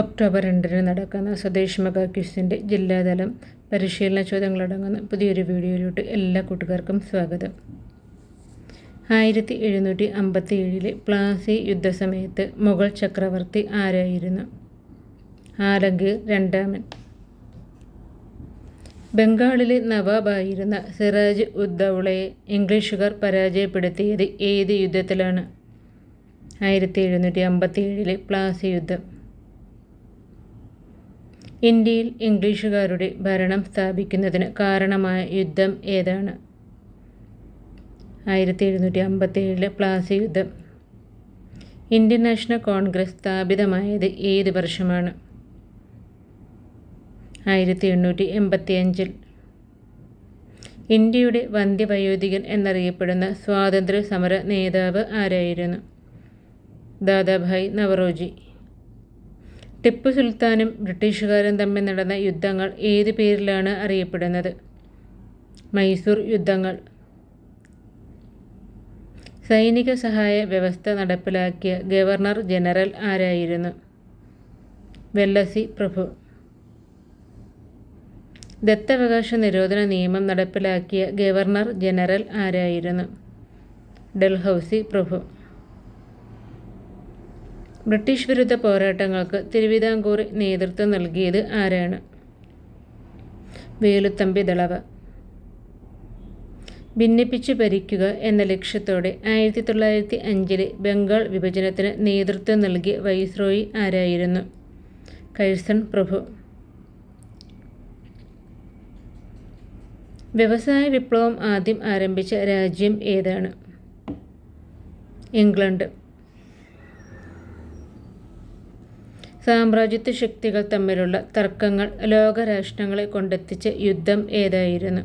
October രണ്ടിന് നടക്കുന്ന സ്വദേശ് മെഗാക്യൂസിന്റെ ജില്ലാതലം പരിശീലന ചോദ്യങ്ങളടങ്ങുന്ന പുതിയൊരു വീഡിയോയിലോട്ട് എല്ലാ കൂട്ടുകാർക്കും സ്വാഗതം. ആയിരത്തി എഴുന്നൂറ്റി അമ്പത്തി ഏഴിലെ പ്ലാസി യുദ്ധസമയത്ത് മുഗൾ ചക്രവർത്തി ആരായിരുന്നു? ആലങ്കീർ രണ്ടാമൻ. ബംഗാളിലെ നവാബായിരുന്ന സിറാജ് ഉദ്ദൗളയെ ഇംഗ്ലീഷുകാർ പരാജയപ്പെടുത്തിയത് ഏത് യുദ്ധത്തിലാണ്? ആയിരത്തി എഴുന്നൂറ്റി അമ്പത്തി ഏഴിലെ പ്ലാസി യുദ്ധം. ഇന്ത്യയിൽ ഇംഗ്ലീഷുകാരുടെ ഭരണം സ്ഥാപിക്കുന്നതിന് കാരണമായ യുദ്ധം ഏതാണ്? ആയിരത്തി എഴുന്നൂറ്റി അമ്പത്തി ഏഴിലെ പ്ലാസി യുദ്ധം. ഇന്ത്യൻ നാഷണൽ കോൺഗ്രസ് സ്ഥാപിതമായത് ഏത് വർഷമാണ്? ആയിരത്തി എണ്ണൂറ്റി എൺപത്തി അഞ്ചിൽ ഇന്ത്യയുടെ വന്ധ്യവയോധികൻ എന്നറിയപ്പെടുന്ന സ്വാതന്ത്ര്യ സമര നേതാവ് ആരായിരുന്നു? ദാദാഭായ് നവറോജി. ടിപ്പു സുൽത്താനും ബ്രിട്ടീഷുകാരും തമ്മിൽ നടന്ന യുദ്ധങ്ങൾ ഏത് പേരിലാണ് അറിയപ്പെടുന്നത്? മൈസൂർ യുദ്ധങ്ങൾ. സൈനിക സഹായ വ്യവസ്ഥ നടപ്പിലാക്കിയ ഗവർണർ ജനറൽ ആരായിരുന്നു? വെല്ലസി പ്രഭു. ദത്തവകാശ നിരോധന നിയമം നടപ്പിലാക്കിയ ഗവർണർ ജനറൽ ആരായിരുന്നു? ഡൽഹൌസി പ്രഭു. ബ്രിട്ടീഷ് വിരുദ്ധ പോരാട്ടങ്ങൾക്ക് തിരുവിതാംകൂർ നേതൃത്വം നൽകിയത് ആരാണ്? വേലുത്തമ്പി ദളവ. ഭിന്നിപ്പിച്ചു ഭരിക്കുക എന്ന ലക്ഷ്യത്തോടെ ആയിരത്തി തൊള്ളായിരത്തി അഞ്ചിലെ ബംഗാൾ വിഭജനത്തിന് നേതൃത്വം നൽകിയ വൈസ്രോയി ആരായിരുന്നു? കഴ്സൺ പ്രഭു. വ്യവസായ വിപ്ലവം ആദ്യം ആരംഭിച്ച രാജ്യം ഏതാണ്? ഇംഗ്ലണ്ട്. സാമ്രാജ്യത്വ ശക്തികൾ തമ്മിലുള്ള തർക്കങ്ങൾ ലോകരാഷ്ട്രങ്ങളെ കൊണ്ടെത്തിച്ച യുദ്ധം ഏതായിരുന്നു?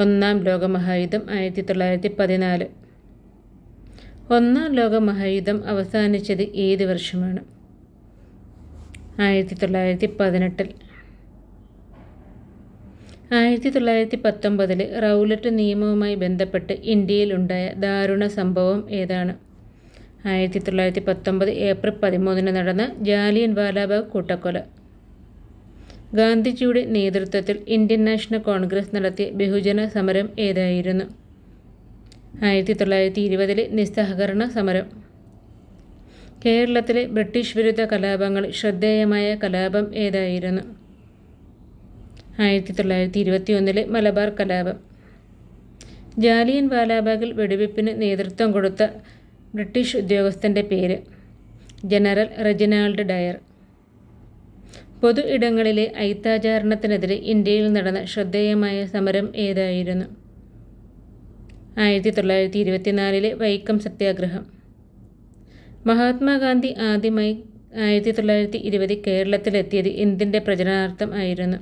ഒന്നാം ലോകമഹായുദ്ധം ആയിരത്തി തൊള്ളായിരത്തി പതിനാല് ഒന്നാം ലോകമഹായുദ്ധം അവസാനിച്ചത് ഏത് വർഷമാണ്? ആയിരത്തി തൊള്ളായിരത്തി പതിനെട്ടിൽ ആയിരത്തി തൊള്ളായിരത്തി പത്തൊമ്പതിൽ റൗലറ്റ് നിയമവുമായി ബന്ധപ്പെട്ട് ഇന്ത്യയിലുണ്ടായ ദാരുണ സംഭവം ഏതാണ്? ആയിരത്തി തൊള്ളായിരത്തി പത്തൊമ്പത് ഏപ്രിൽ പതിമൂന്നിന് നടന്ന ജാലിയൻ വാലാബാഗ് കൂട്ടക്കൊല. ഗാന്ധിജിയുടെ നേതൃത്വത്തിൽ ഇന്ത്യൻ നാഷണൽ കോൺഗ്രസ് നടത്തിയ ബഹുജന സമരം ഏതായിരുന്നു? ആയിരത്തി തൊള്ളായിരത്തി ഇരുപതിലെ നിസ്സഹകരണ സമരം. കേരളത്തിലെ ബ്രിട്ടീഷ് വിരുദ്ധ കലാപങ്ങൾ ശ്രദ്ധേയമായ കലാപം ഏതായിരുന്നു? ആയിരത്തി തൊള്ളായിരത്തി ഇരുപത്തി ഒന്നിലെ മലബാർ കലാപം. ജാലിയൻ വാലാബാഗിൽ വെടിവെപ്പിന് നേതൃത്വം കൊടുത്ത ബ്രിട്ടീഷ് ഉദ്യോഗസ്ഥന്റെ പേര് ജനറൽ റെജിനാൾഡ് ഡയർ. പൊതു ഇടങ്ങളിലെ ഐത്താചാരണത്തിനെതിരെ ഇന്ത്യയിൽ നടന്ന ശ്രദ്ധേയമായ സമരം ഏതായിരുന്നു? ആയിരത്തി തൊള്ളായിരത്തി ഇരുപത്തിനാലിലെ വൈക്കം സത്യാഗ്രഹം. മഹാത്മാഗാന്ധി ആദ്യമായി ആയിരത്തി തൊള്ളായിരത്തി ഇരുപതിൽ കേരളത്തിലെത്തിയത് എന്തിന്റെ പ്രചരണാർത്ഥം ആയിരുന്നു?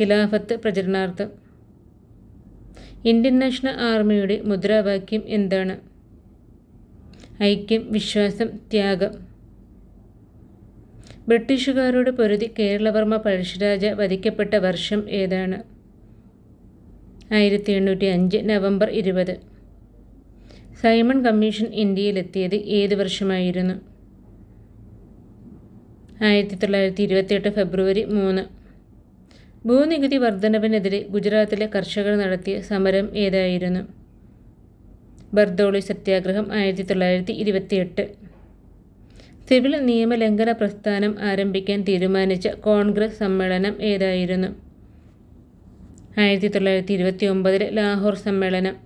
ഖിലാഫത്ത് പ്രചരണാർത്ഥം. ഇന്ത്യൻ നാഷണൽ ആർമിയുടെ മുദ്രാവാക്യം എന്താണ്? ഐക്യം വിശ്വാസം ത്യാഗം. ബ്രിട്ടീഷുകാരോട് പൊരുതി കേരളവർമ്മ പഴശ്ശിരാജ വധിക്കപ്പെട്ട വർഷം ഏതാണ്? ആയിരത്തി എണ്ണൂറ്റി അഞ്ച് നവംബർ ഇരുപത്. സൈമൺ കമ്മീഷൻ ഇന്ത്യയിലെത്തിയത് ഏത് വർഷമായിരുന്നു? ആയിരത്തി തൊള്ളായിരത്തി ഇരുപത്തിയെട്ട് ഫെബ്രുവരി മൂന്ന്. ഭൂനികുതി വർധനവിനെതിരെ ഗുജറാത്തിലെ കർഷകർ നടത്തിയ സമരം ഏതായിരുന്നു? ബർദോളി സത്യാഗ്രഹം ആയിരത്തി തൊള്ളായിരത്തി ഇരുപത്തിയെട്ട് സിവിൽ നിയമലംഘന പ്രസ്ഥാനം ആരംഭിക്കാൻ തീരുമാനിച്ച കോൺഗ്രസ് സമ്മേളനം ഏതായിരുന്നു? ആയിരത്തി തൊള്ളായിരത്തി ഇരുപത്തി ഒമ്പതിലെ ലാഹോർ സമ്മേളനം.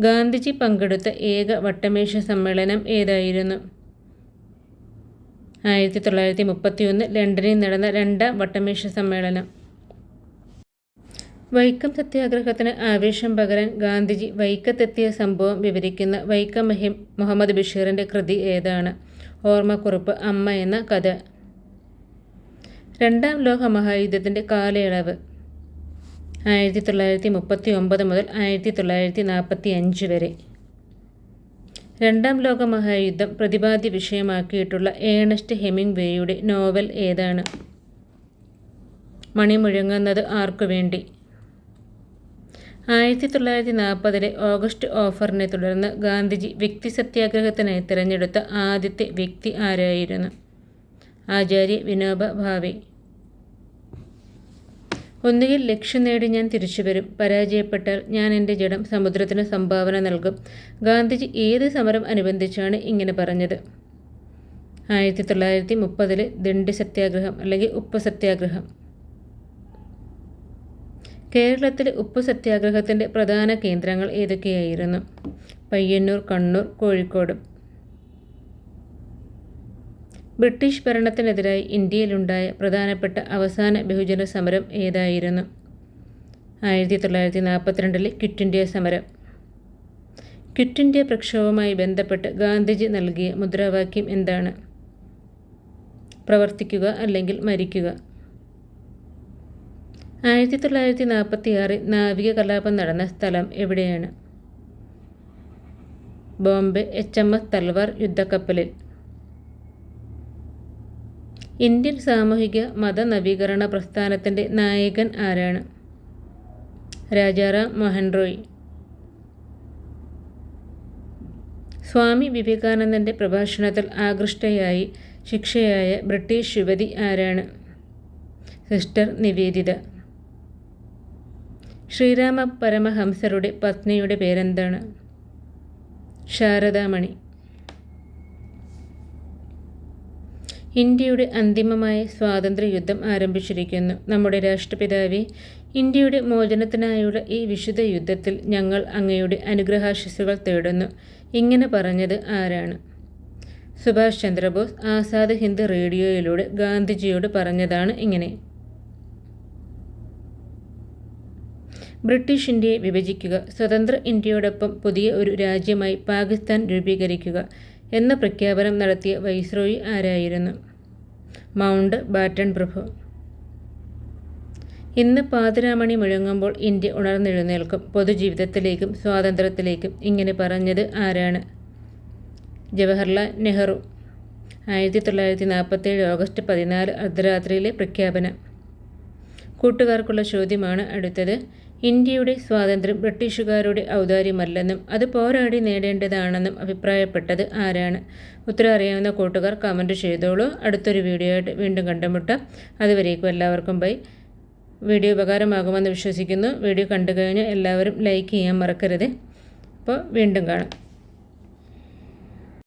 ഗാന്ധിജി പങ്കെടുത്ത ഏക വട്ടമേശ സമ്മേളനം ഏതായിരുന്നു? ആയിരത്തി തൊള്ളായിരത്തി മുപ്പത്തിയൊന്ന് ലണ്ടനിൽ നടന്ന രണ്ടാം വട്ടമേശ സമ്മേളനം. വൈക്കം സത്യാഗ്രഹത്തിന് ആവേശം പകരാൻ ഗാന്ധിജി വൈക്കത്തെത്തിയ സംഭവം വിവരിക്കുന്ന വൈക്കം മഹിം മുഹമ്മദ് ബഷീറിന്റെ കൃതി ഏതാണ്? ഓർമ്മക്കുറിപ്പ് അമ്മ എന്ന കഥ. രണ്ടാം ലോക മഹായുദ്ധത്തിന്റെ കാലയളവ്. ആയിരത്തി തൊള്ളായിരത്തി മുപ്പത്തി ഒമ്പത് മുതൽ ആയിരത്തി തൊള്ളായിരത്തി നാൽപ്പത്തി അഞ്ച് വരെ. രണ്ടാം ലോക മഹായുദ്ധം പ്രതിപാദ്യ വിഷയമാക്കിയിട്ടുള്ള ഏണസ്റ്റ് ഹെമിംഗ് വേയുടെ നോവൽ ഏതാണ്? മണിമുഴങ്ങുന്നത് ആർക്കു വേണ്ടി? ആയിരത്തി തൊള്ളായിരത്തി നാൽപ്പതിലെ ഓഗസ്റ്റ് ഓഫറിനെ തുടർന്ന് ഗാന്ധിജി വ്യക്തി സത്യാഗ്രഹത്തിനായി തിരഞ്ഞെടുത്ത ആദ്യത്തെ വ്യക്തി ആരായിരുന്നു? ആചാര്യ വിനോബ ഭാവി. ഒന്നുകിൽ ലക്ഷ്യം നേടി ഞാൻ തിരിച്ചു വരും പരാജയപ്പെട്ടാൽ ഞാൻ എന്റെ ജഡം സമുദ്രത്തിന് സംഭാവന നൽകും. ഗാന്ധിജി ഏത് സമരം അനുബന്ധിച്ചാണ് ഇങ്ങനെ പറഞ്ഞത്? ആയിരത്തി തൊള്ളായിരത്തി മുപ്പതിലെ ദണ്ഡി സത്യാഗ്രഹം അല്ലെങ്കിൽ ഉപ്പ് സത്യാഗ്രഹം. കേരളത്തിലെ ഉപ്പ് സത്യാഗ്രഹത്തിന്റെ പ്രധാന കേന്ദ്രങ്ങൾ ഏതൊക്കെയായിരുന്നു? പയ്യന്നൂർ കണ്ണൂർ കോഴിക്കോട്. ബ്രിട്ടീഷ് ഭരണത്തിനെതിരായി ഇന്ത്യയിലുണ്ടായ പ്രധാനപ്പെട്ട അവസാന ബഹുജന സമരം ഏതായിരുന്നു? ആയിരത്തി തൊള്ളായിരത്തി നാൽപ്പത്തിരണ്ടിലെ ക്വിറ്റ് ഇന്ത്യ സമരം. ക്വിറ്റ് ഇന്ത്യ പ്രക്ഷോഭവുമായി ബന്ധപ്പെട്ട് ഗാന്ധിജി നൽകിയ മുദ്രാവാക്യം എന്താണ്? പ്രവർത്തിക്കുക അല്ലെങ്കിൽ മരിക്കുക. ആയിരത്തി തൊള്ളായിരത്തി നാൽപ്പത്തി ആറിൽ നാവിക കലാപം നടന്ന സ്ഥലം എവിടെയാണ്? Bombay H M S Talwar യുദ്ധക്കപ്പലിൽ. Indian സാമൂഹിക മത നവീകരണ പ്രസ്ഥാനത്തിന്റെ നായകൻ ആരാണ്? രാജാറാം മോഹൻ റോയ്. സ്വാമി വിവേകാനന്ദന്റെ പ്രഭാഷണത്തിൽ ആകൃഷ്ടയായി ശിക്ഷയായ ബ്രിട്ടീഷ് യുവതി ആരാണ്? സിസ്റ്റർ നിവേദിത. ശ്രീരാമ പരമഹംസരുടെ പത്നിയുടെ പേരെന്താണ്? ശാരദാമണി. ഇന്ത്യയുടെ അന്തിമമായ സ്വാതന്ത്ര്യയുദ്ധം ആരംഭിച്ചിരിക്കുന്നു. നമ്മുടെ രാഷ്ട്രപിതാവെ ഇന്ത്യയുടെ മോചനത്തിനായുള്ള ഈ വിശുദ്ധ യുദ്ധത്തിൽ ഞങ്ങൾ അങ്ങയുടെ അനുഗ്രഹാശിസുകൾ തേടുന്നു. ഇങ്ങനെ പറഞ്ഞത് ആരാണ്? സുഭാഷ് ചന്ദ്രബോസ് ആസാദ് ഹിന്ദ് റേഡിയോയിലൂടെ ഗാന്ധിജിയോട് പറഞ്ഞതാണ് ഇങ്ങനെ. ബ്രിട്ടീഷ് ഇന്ത്യയെ വിഭജിക്കുക സ്വതന്ത്ര ഇന്ത്യയോടൊപ്പം പുതിയ ഒരു രാജ്യമായി പാകിസ്ഥാൻ രൂപീകരിക്കുക എന്ന പ്രഖ്യാപനം നടത്തിയ വൈസ്രോയി ആരായിരുന്നു? മൗണ്ട് ബാറ്റൺ പ്രഭു. ഇന്ന് പാതിരാമണി മുഴങ്ങുമ്പോൾ ഇന്ത്യ ഉണർന്നെഴുന്നേൽക്കും പൊതുജീവിതത്തിലേക്കും സ്വാതന്ത്ര്യത്തിലേക്കും. ഇങ്ങനെ പറഞ്ഞത് ആരാണ്? ജവഹർലാൽ നെഹ്റു. ആയിരത്തി തൊള്ളായിരത്തി നാൽപ്പത്തേഴ് ഓഗസ്റ്റ് പതിനാല് അർദ്ധരാത്രിയിലെ പ്രഖ്യാപനം. കൂട്ടുകാർക്കുള്ള ചോദ്യമാണ് അടുത്തത്. ഇന്ത്യയുടെ സ്വാതന്ത്ര്യം ബ്രിട്ടീഷുകാരുടെ ഔദാര്യമല്ലെന്നും അത് പോരാടി നേടേണ്ടതാണെന്നും അഭിപ്രായപ്പെട്ടത് ആരാണ്? ഉത്തരം അറിയാവുന്ന കൂട്ടുകാർ കമന്റ് ചെയ്തോളൂ. അടുത്തൊരു വീഡിയോ ആയിട്ട് വീണ്ടും കണ്ടുമുട്ടാം. അതുവരേക്കും എല്ലാവർക്കും ബൈ വീഡിയോ ഉപകാരമാകുമെന്ന് വിശ്വസിക്കുന്നു. വീഡിയോ കണ്ടു കഴിഞ്ഞാൽ എല്ലാവരും ലൈക്ക് ചെയ്യാൻ മറക്കരുത്. അപ്പോൾ വീണ്ടും കാണാം.